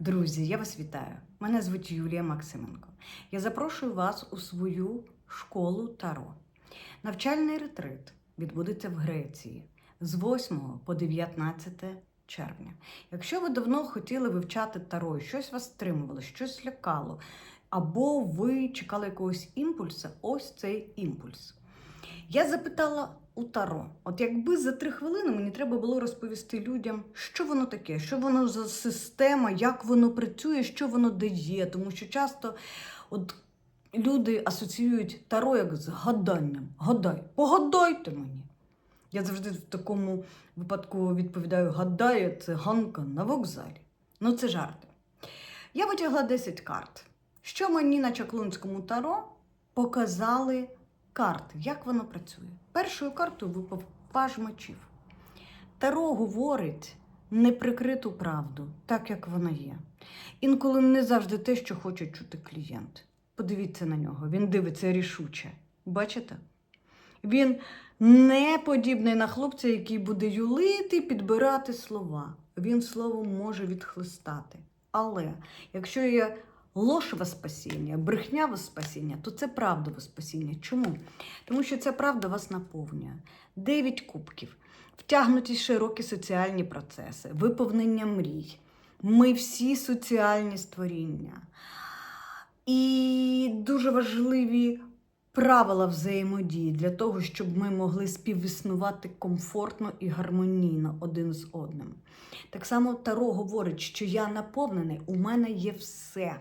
Друзі, я вас вітаю. Мене звуть Юлія Максименко. Я запрошую вас у свою школу Таро. Навчальний ретрит відбудеться в Греції з 8 по 19 червня. Якщо ви давно хотіли вивчати Таро, щось вас стримувало, щось лякало, або ви чекали якогось імпульсу, ось цей імпульс. Я запитала у Таро: от якби за три хвилини мені треба було розповісти людям, що воно таке, що воно за система, як воно працює, що воно дає. Тому що часто от люди асоціюють Таро як з гаданням. Гадай, погадайте мені. Я завжди в такому випадку відповідаю: гадає це ганка на вокзалі. Ну, це жарти. Я витягла 10 карт. Що мені на Чаклунському таро показали карти, як воно працює. Першою картою випав паж мечів. Таро говорить неприкриту правду, так як вона є. Інколи не завжди те, що хоче чути клієнт. Подивіться на нього, він дивиться рішуче. Бачите? Він не подібний на хлопця, який буде юлити, підбирати слова. Він словом може відхлистати. Але якщо є ложеве спасіння, брехняве спасіння, то це правдове спасіння. Чому? Тому що ця правда вас наповнює. Дев'ять кубків, втягнуті широкі соціальні процеси, виповнення мрій. Ми всі соціальні створіння. І дуже важливі правила взаємодії для того, щоб ми могли співіснувати комфортно і гармонійно один з одним. Так само Таро говорить, що я наповнений, у мене є все.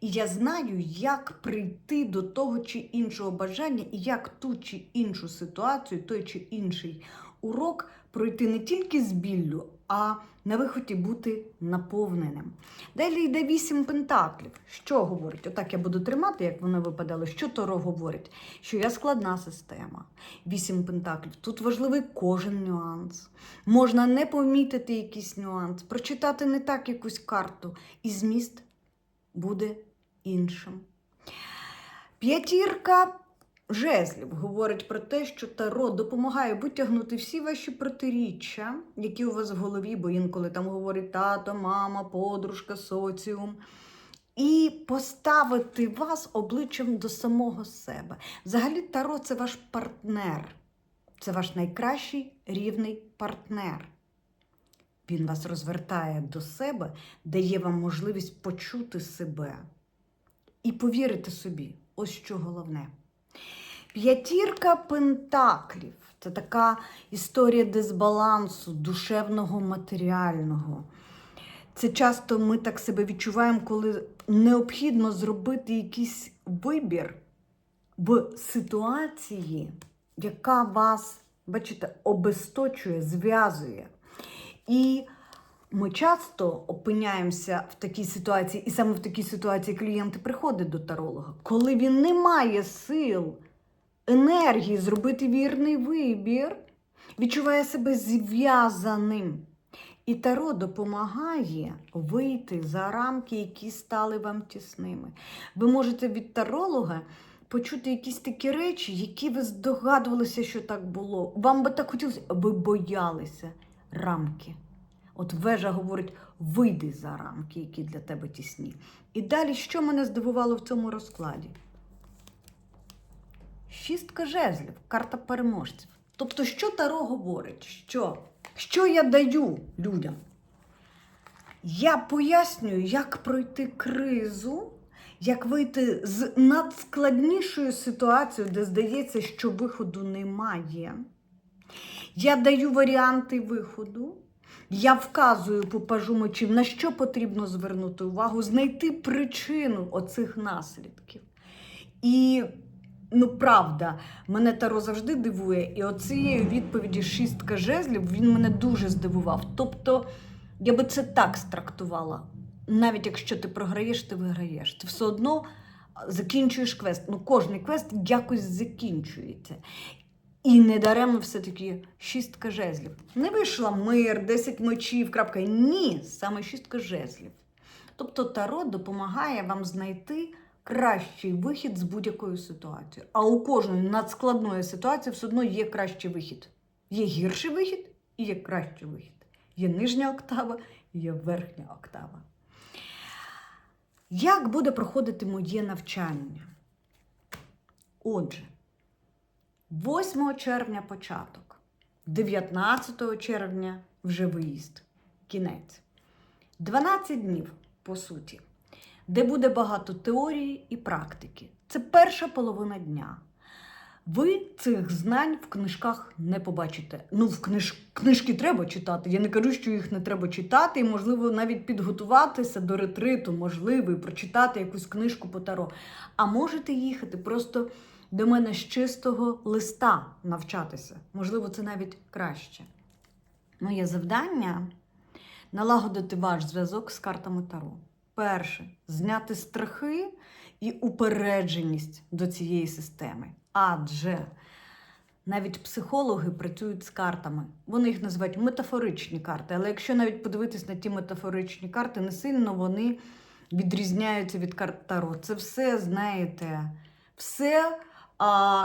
І я знаю, як прийти до того чи іншого бажання, і як ту чи іншу ситуацію, той чи інший урок пройти не тільки з біллю, а на виході бути наповненим. Далі йде вісім пентаклів. Що говорить? Отак я буду тримати, як воно випадало. Що Таро говорить? Що я складна система. Вісім пентаклів. Тут важливий кожен нюанс. Можна не помітити якийсь нюанс, прочитати не так якусь карту, і зміст буде іншим. П'ятірка жезлів говорить про те, що Таро допомагає витягнути всі ваші протиріччя, які у вас в голові, бо інколи там говорить тато, мама, подружка, соціум. І поставити вас обличчям до самого себе. Взагалі, Таро це ваш партнер, це ваш найкращий рівний партнер. Він вас розвертає до себе, дає вам можливість почути себе і повірити собі. Ось що головне. П'ятірка пентаклів це така історія дисбалансу, душевного, матеріального. Це часто ми так себе відчуваємо, коли необхідно зробити якийсь вибір в ситуації, яка вас, бачите, обесточує, зв'язує. І ми часто опиняємося в такій ситуації, і саме в такій ситуації клієнти приходять до таролога, коли він не має сил, енергії зробити вірний вибір, відчуває себе зв'язаним. І таро допомагає вийти за рамки, які стали вам тісними. Ви можете від таролога почути якісь такі речі, які ви здогадувалися, що так було. Вам би так хотілося, ви боялися рамки. От вежа говорить: вийди за рамки, які для тебе тісні. І далі, що мене здивувало в цьому розкладі? Шістка жезлів, карта переможців. Тобто, що Таро говорить? Що? Що я даю людям? Я пояснюю, як пройти кризу, як вийти з надскладнішою ситуацією, де здається, що виходу немає. Я даю варіанти виходу. Я вказую по пажу мечів, на що потрібно звернути увагу, знайти причину оцих наслідків. І, ну, правда, мене Таро завжди дивує, і оцією відповіді шістка жезлів він мене дуже здивував. Тобто, я би це так страктувала. Навіть якщо ти програєш, ти виграєш. Ти все одно закінчуєш квест. Ну, кожний квест якось закінчується. І недаремно все-таки шістка жезлів. Не вийшла мир, 10 мечів, крапка. Ні, саме шістка жезлів. Тобто Таро допомагає вам знайти кращий вихід з будь-якої ситуації. А у кожної надскладної ситуації все одно є кращий вихід. Є гірший вихід і є кращий вихід. Є нижня октава, і є верхня октава. Як буде проходити моє навчання? Отже, 8 червня початок, 19 червня вже виїзд, кінець. 12 днів, по суті, де буде багато теорії і практики. Це перша половина дня. Ви цих знань в книжках не побачите. Ну, в книж... книжки треба читати. Я не кажу, що їх не треба читати, і, можливо, навіть підготуватися до ретриту, можливо, і прочитати якусь книжку по таро. А можете їхати просто до мене з чистого листа навчатися. Можливо, це навіть краще. Моє завдання налагодити ваш зв'язок з картами Таро. Перше зняти страхи і упередженість до цієї системи. Адже навіть психологи працюють з картами. Вони їх називають метафоричні карти. Але якщо навіть подивитись на ті метафоричні карти, не сильно вони відрізняються від карт Таро. Це все, знаєте, все.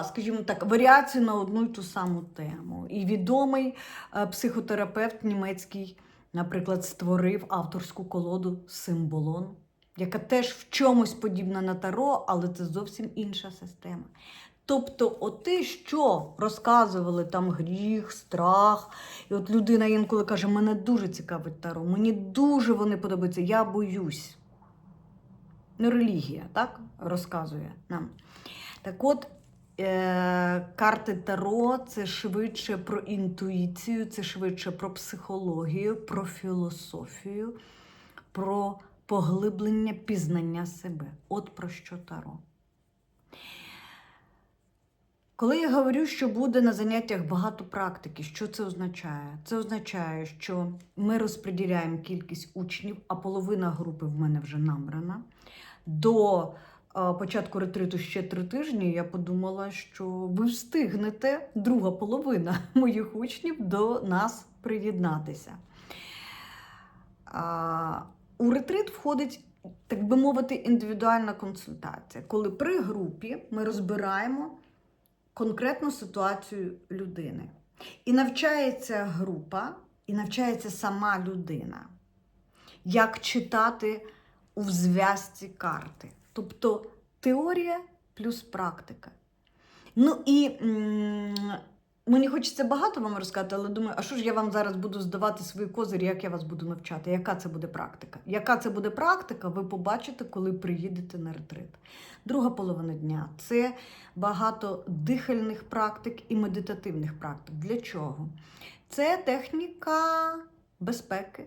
Скажімо так, варіації на одну й ту саму тему. І відомий е, психотерапевт німецький, наприклад, створив авторську колоду Символон, яка теж в чомусь подібна на таро, але це зовсім інша система. Тобто, оте, що розказували там гріх, страх, і от людина інколи каже, мене дуже цікавить таро, мені дуже вони подобаються, я боюсь. Ну, релігія, так, розказує нам. Так от, карти Таро це швидше про інтуїцію, це швидше про психологію, про філософію, про поглиблення пізнання себе. От про що Таро. Коли я говорю, що буде на заняттях багато практики, що це означає? Це означає, що ми розподіляємо кількість учнів, а половина групи в мене вже набрана. До е, початку ретриту ще три тижні я подумала, що ви встигнете друга половина моїх учнів до нас приєднатися. У ретрит входить, так би мовити, індивідуальна консультація, коли при групі ми розбираємо конкретну ситуацію людини. І навчається група, і навчається сама людина, як читати у зв'язці карти. Тобто теорія плюс практика. Ну і мені хочеться багато вам розказати, але думаю, а що ж я вам зараз буду здавати свої козирі, як я вас буду навчати? Яка це буде практика? Яка це буде практика, ви побачите, коли приїдете на ретрит. Друга половина дня це багато дихальних практик і медитативних практик. Для чого? Це техніка безпеки,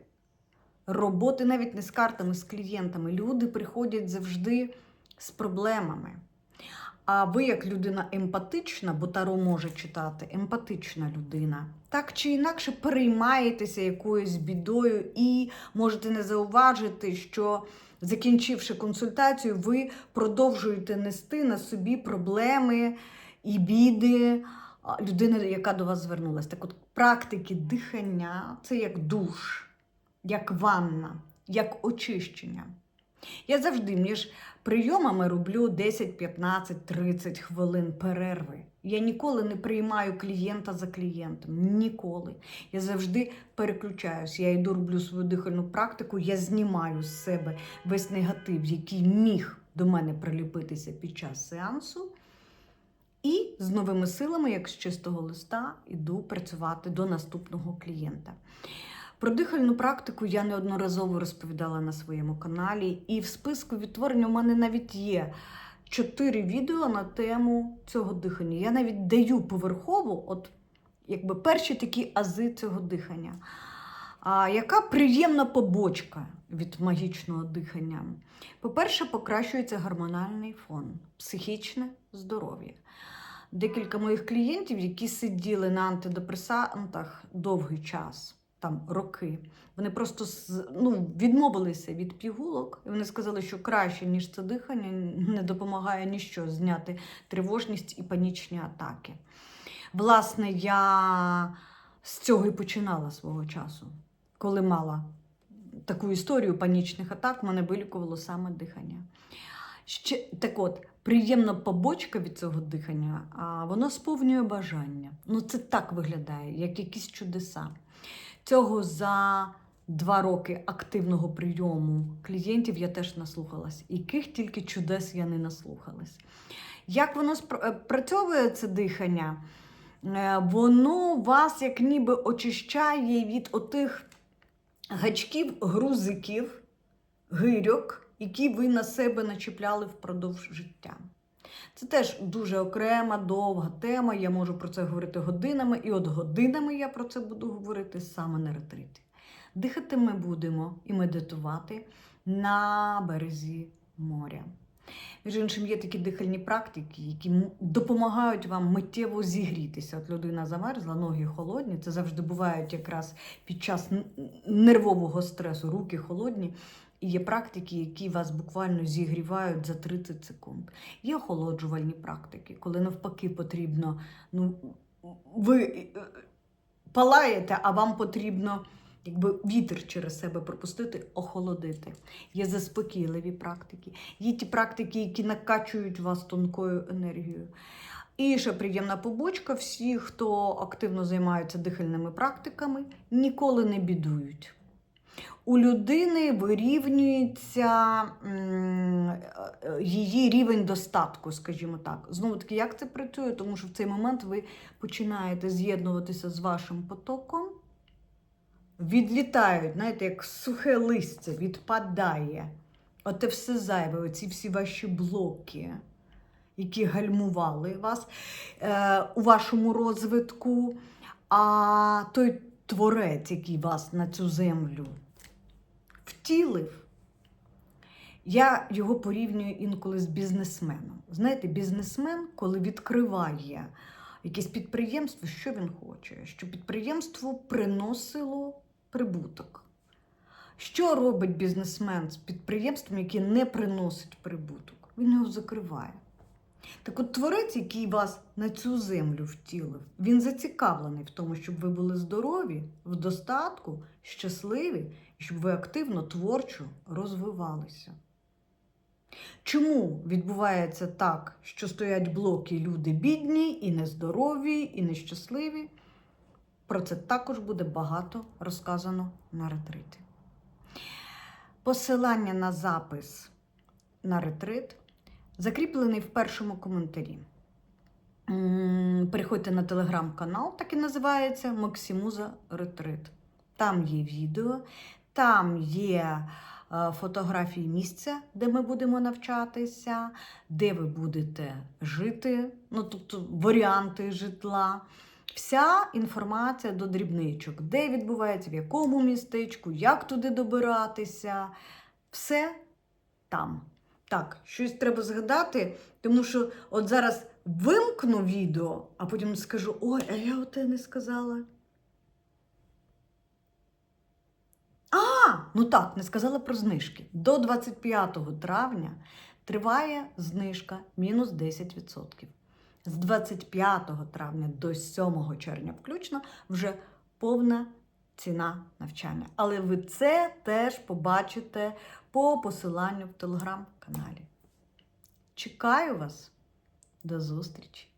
роботи навіть не з картами, з клієнтами. Люди приходять завжди з проблемами. А ви, як людина емпатична, бо Таро може читати, емпатична людина, так чи інакше переймаєтеся якоюсь бідою і можете не зауважити, що закінчивши консультацію, ви продовжуєте нести на собі проблеми і біди людини, яка до вас звернулася. Так от практики дихання це як душ, як ванна, як очищення. Я завжди між прийомами роблю 10, 15, 30 хвилин перерви. Я ніколи не приймаю клієнта за клієнтом. Ніколи. Я завжди переключаюсь. Я йду роблю свою дихальну практику, я знімаю з себе весь негатив, який міг до мене приліпитися під час сеансу. І з новими силами, як з чистого листа, іду працювати до наступного клієнта. Про дихальну практику я неодноразово розповідала на своєму каналі, і в списку відтворення у мене навіть є чотири відео на тему цього дихання. Я навіть даю поверхово, от якби перші такі ази цього дихання. А яка приємна побочка від магічного дихання? По-перше, покращується гормональний фон, психічне здоров'я. Декілька моїх клієнтів, які сиділи на антидепресантах довгий час, там роки, вони просто ну, відмовилися від пігулок, і вони сказали, що краще, ніж це дихання, не допомагає ніщо зняти тривожність і панічні атаки. Власне, я з цього і починала свого часу, коли мала таку історію панічних атак, мене вилікувало саме дихання. Ще, так от, приємна побочка від цього дихання, а воно сповнює бажання. Ну, це так виглядає, як якісь чудеса. Цього за два роки активного прийому клієнтів я теж наслухалась. Яких тільки чудес я не наслухалась. Як воно спр- е, це дихання? Е, Воно вас як ніби очищає від отих гачків, грузиків, гирьок, які ви на себе начіпляли впродовж життя. Це теж дуже окрема, довга тема. Я можу про це говорити годинами, і от годинами я про це буду говорити саме на ретриті. Дихати ми будемо і медитувати на березі моря. Між іншим, є такі дихальні практики, які допомагають вам миттєво зігрітися. От людина замерзла, ноги холодні. Це завжди бувають якраз під час нервового стресу, руки холодні. Є практики, які вас буквально зігрівають за 30 секунд. Є охолоджувальні практики, коли навпаки потрібно, ну, ви е, палаєте, а вам потрібно якби вітер через себе пропустити, охолодити. Є заспокійливі практики, є ті практики, які накачують вас тонкою енергією. І ще приємна побочка: всі, хто активно займається дихальними практиками, ніколи не бідують. У людини вирівнюється її рівень достатку, скажімо так. Знову таки, як це працює? Тому що в цей момент ви починаєте з'єднуватися з вашим потоком, відлітають, знаєте, як сухе листя, відпадає. Оте все зайве, оці всі ваші блоки, які гальмували вас е, у вашому розвитку, а той творець, який вас на цю землю втілив, я його порівнюю інколи з бізнесменом. Знаєте, бізнесмен, коли відкриває якесь підприємство, що він хоче? Щоб підприємство приносило прибуток. Що робить бізнесмен з підприємством, яке не приносить прибуток? Він його закриває. Так от творець, який вас на цю землю втілив, він зацікавлений в тому, щоб ви були здорові, в достатку, щасливі, щоб ви активно, творчо розвивалися. Чому відбувається так, що стоять блоки люди бідні, і нездорові, і нещасливі? Про це також буде багато розказано на ретриті. Посилання на запис на ретрит закріплений в першому коментарі. Переходьте на телеграм-канал, так і називається Максимуза Ретрит. Там є відео, там є е, фотографії місця, де ми будемо навчатися, де ви будете жити, ну тобто варіанти житла. Вся інформація до дрібничок, де відбувається, в якому містечку, як туди добиратися. Все там. Так, щось треба згадати, тому що от зараз вимкну відео, а потім скажу: ой, а я оте не сказала. А, ну так, не сказала про знижки. До 25 травня триває знижка мінус 10%. З 25 травня до 7 червня включно вже повна ціна навчання. Але ви це теж побачите по посиланню в телеграм-каналі. Чекаю вас. До зустрічі!